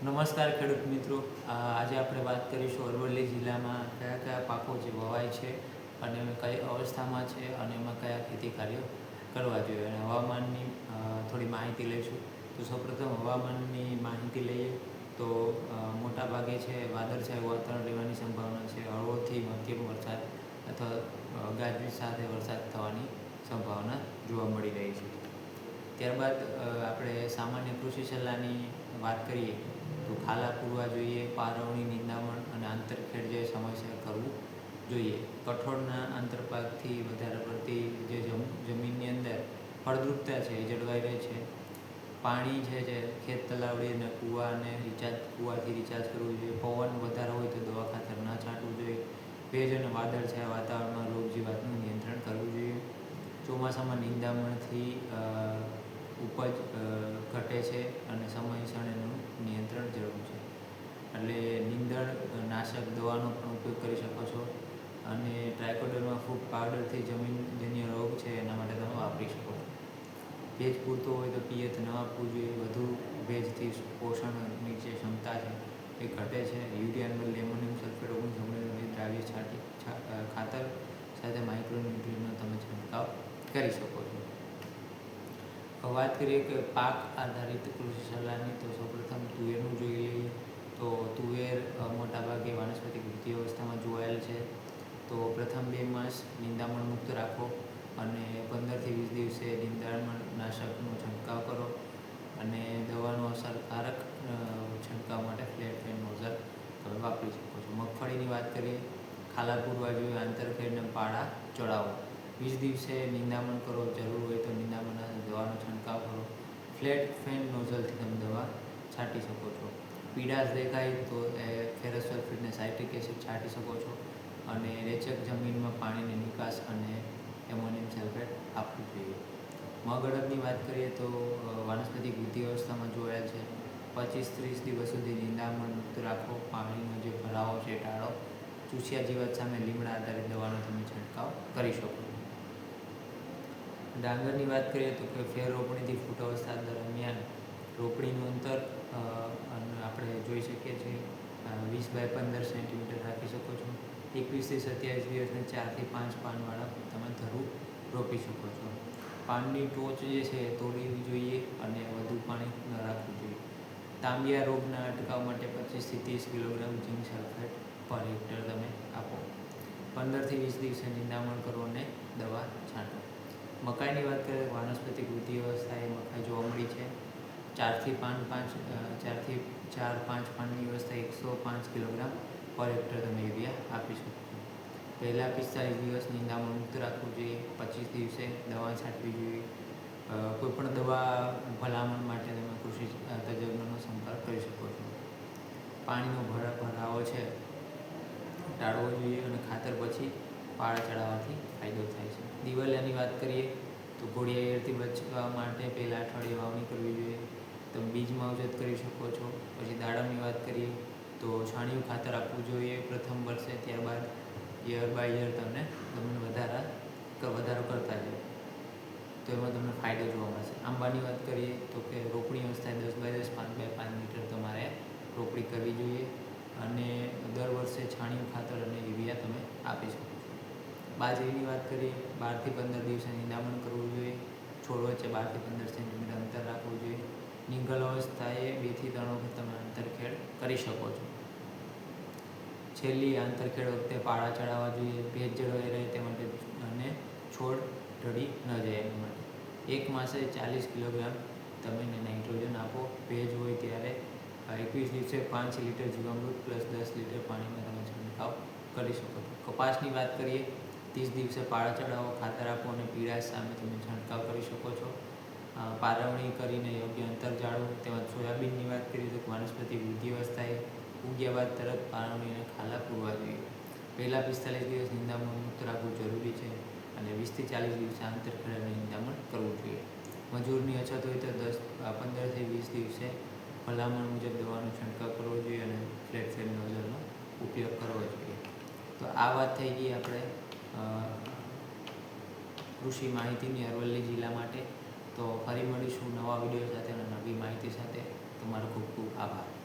નમસ્કાર ખેડૂત મિત્રો. આજે આપણે વાત કરીશું અરવલ્લી જિલ્લામાં કયા કયા પાકો જે વવાય છે અને કઈ અવસ્થામાં છે અને એમાં કયા ખેતી કાર્યો કરવા જોઈએ. અને હવામાનની થોડી માહિતી લઈશું. તો સૌપ્રથમ હવામાનની માહિતી લઈએ તો મોટા ભાગે છે વાદળછાયું વાતાવરણ રહેવાની સંભાવના છે. હળવોથી મધ્યમ વરસાદ અથવા ગાજવીજ સાથે વરસાદ થવાની સંભાવના જોવા મળી રહી છે. ત્યારબાદ આપણે સામાન્ય કૃષિ સલાહની વાત કરીએ તો ખાલા પૂરવા જોઈએ, પારવણી, નિંદામણ અને આંતરખેડ જે સમયસર કરવું જોઈએ. કઠોળના આંતરપાકથી વધારે પડતી જે જમ, જમીનની અંદર ફળદ્રુપતા છે, એ જળવાઈ રહે છે. પાણી છે જે ખેત તલાવડી અને કૂવાને રિચાર્જ, કૂવાથી રિચાર્જ કરવું જોઈએ. પવન વધારે હોય તો દવા ખાતર ના છાંટવું જોઈએ. ભેજ અને વાદળ છે વાતાવરણમાં રોગ જીવાતનું નિયંત્રણ કરવું જોઈએ. ચોમાસામાં નિંદામણથી છે અને સમયસર એનું નિયંત્રણ જરૂર છે. એટલે નીંદણ, નાશક દવાનો પણ ઉપયોગ કરી શકો છો અને ટ્રાયકોડરમાં ફૂડ પાવડરથી જમીનજન્ય રોગ છે એના માટે તમે વાપરી શકો ભેજ પૂરતો હોય તો પિયત ન આપવું જોઈએ. વધુ ભેજથી પોષણની જે ક્ષમતા છે એ ઘટે છે. યુરિયા લેમોનિયમ સલ્ફેટ ઓગણીસ ઓગણીસ દ્રાવ્ય છાટી ખાતર સાથે માઇક્રોન્યુટ્રીનો તમે છંટકાવ કરી શકો છો. વાત કરીએ કે પાક આધારિત કૃષિ સલાહની, તો સૌપ્રથમ તુવેરનું જોઈ લઈએ. તો તુવેર મોટાભાગે વાનસ્પતિક વૃદ્ધિ અવસ્થામાં જોવાયેલ છે. તો પ્રથમ બે માસ નિંદામણ મુક્ત રાખો અને પંદરથી વીસ દિવસે નિંદામણ નાશકનો છંટકાવ કરો અને દવાનો અસરકારક છંટકાવ માટે ફ્લેટ ફેન નોઝલ તમે વાપરી શકો છો. મગફળીની વાત કરીએ ખાલા પૂરવા જોઈએ આંતરખેડને પાડા ચડાવો. વીસ દિવસે નિંદામણ કરો, જરૂર હોય તો નિંદામણના દવાનો છંટકાવ કરો. ફ્લેટ ફેન નોઝલથી તમે દવા છાંટી શકો છો. પીડાશ દેખાય તો એ ફેરસ સલ્ફેટને સાઇટ્રિક એસિડ છાંટી શકો છો અને રેચક જમીનમાં પાણીની નિકાસ અને એમોનિયમ સલ્ફેટ આપવું જોઈએ. મગ વાત કરીએ તો વાનસ્પતિક વૃદ્ધિ અવસ્થામાં જોડાયેલ છે. પચીસ ત્રીસ દિવસ સુધી નિંદામણ મુક્ત રાખો. પાણીનો જે ભરાવો છે, ટાળો. ચૂસિયા જીવાત સામે લીમડા આધારિત દવાનો તમે છંટકાવ કરી શકો. ડાંગરની વાત કરીએ તો કે ફેર રોપણીથી ફૂટ અવસ્થા દરમિયાન રોપણીનું અંતર આપણે જોઈ શકીએ છીએ વીસ બાય પંદર સેન્ટીમીટર રાખી શકો છો. એકવીસથી સત્યાવીસ દિવસને ચારથી પાંચ પાનવાળા તમે ધરું રોપી શકો છો. પાનની ટોચ જે છે તોડવી જોઈએ અને વધુ પાણી ન રાખવું જોઈએ. તાંબિયા રોગના અટકાવ માટે પચીસથી ત્રીસ કિલોગ્રામ ઝીંક સલ્ફેટ પર હેક્ટર તમે આપો. પંદરથી વીસ દિવસે નિંદામણ કરો અને દવા છાંટો. મકાઈની વાત કરીએ તો વાનસ્પતિક વૃદ્ધિ અવસ્થાએ મકાઈ જોવા મળી છે. ચારથી પાંચ પાંચ ચારથી ચાર, પાંચ પાનની અવસ્થા એકસો પાંચ કિલોગ્રામ પર હેક્ટર તમે યુરિયા આપી શકો. પહેલાં પિસ્તાલીસ દિવસ નિંદામણ મુક્ત રાખવું જોઈએ. પચીસ દિવસે દવા છાંટવી જોઈએ. કોઈપણ દવા ભલામણ માટે તમે કૃષિ તજજ્ઞનો સંપર્ક કરી શકો છો. પાણીનો ભરા, ભરાવો છે. ટાળવો જોઈએ અને ખાતર પછી પાળા ચડાવવાથી ફાયદો થાય છે. દિવાલિયાની વાત કરીએ તો ઘોડિયાળથી બચવા માટે પહેલાં અઠવાડિયે વાવણી કરવી જોઈએ. તમે બીજ માવજત કરી શકો છો. પછી દાડમની વાત કરીએ તો છાણિયું ખાતર આપવું જોઈએ પ્રથમ વર્ષે, ત્યારબાદ યર બાય યર તમને તમને વધારા વધારો કરતા જાય. તો એમાં તમને ફાયદો જોવા મળશે. આંબાની વાત કરીએ તો કે રોપણી અવસ્થાએ દસ બાય દસ, પાંચ બાય પાંચ મીટર તમારે રોપણી કરવી જોઈએ. અને દર વર્ષે છાણિયું ખાતર અને યુરિયા તમે આપી શકો. બાજરીની વાત કરીએ, બારથી પંદર દિવસે નિંદામણ કરવું જોઈએ. છોડ વચ્ચે બારથી પંદર સેન્ટીમીટર અંતર રાખવું જોઈએ. નિંગલ અવસ્થાએ બેથી ત્રણ વખત તમે આંતરખેડ કરી શકો છો. છેલ્લી આંતરખેડ વખતે પાળા ચડાવવા જોઈએ. ભેજ જળવાઈ રહે તે માટે અને છોડ ઢળી ન જાય એના માટે. એક માસે ચાલીસ કિલોગ્રામ તમે નાઇટ્રોજન આપો. ભેજ હોય ત્યારે એકવીસ દિવસે પાંચ લીટર જીવામૃત પ્લસ દસ લીટર પાણીમાં તમે છંટકાવ કરી શકો છો. કપાસની વાત કરીએ ત્રીસ દિવસે પાળા ચડાવો, ખાતર આપો અને પીળાશ સામે તમે છંટકાવ કરી શકો છો. પારવણી કરીને યોગ્ય અંતર જાળવો. તેમજ સોયાબીનની વાત કરીએ તો વનસ્પતિ વૃદ્ધિ અવસ્થાએ ઉગ્યા બાદ તરત પારવણીને ખાલા પૂરવા જોઈએ. પહેલાં પિસ્તાલીસ દિવસ નિંદામણ મુક્ત રાખવું જરૂરી છે અને વીસથી ચાલીસ દિવસે આંતરખેડ અને નિંદામણ કરવું જોઈએ. મજૂરની અછત હોય તો દસ પંદરથી વીસ દિવસે ભલામણ મુજબ દવાનો છંટકાવ કરવો જોઈએ અને ફ્લેટ ફેન નોઝલનો ઉપયોગ કરવો જોઈએ. તો આ વાત થઈ ગઈ આપણે. કૃષિ માહિતીની અરવલ્લી જિલ્લા માટે. તો ફરી મળીશું નવા વીડિયો સાથે અને નવી માહિતી સાથે. તમારો ખૂબ ખૂબ આભાર.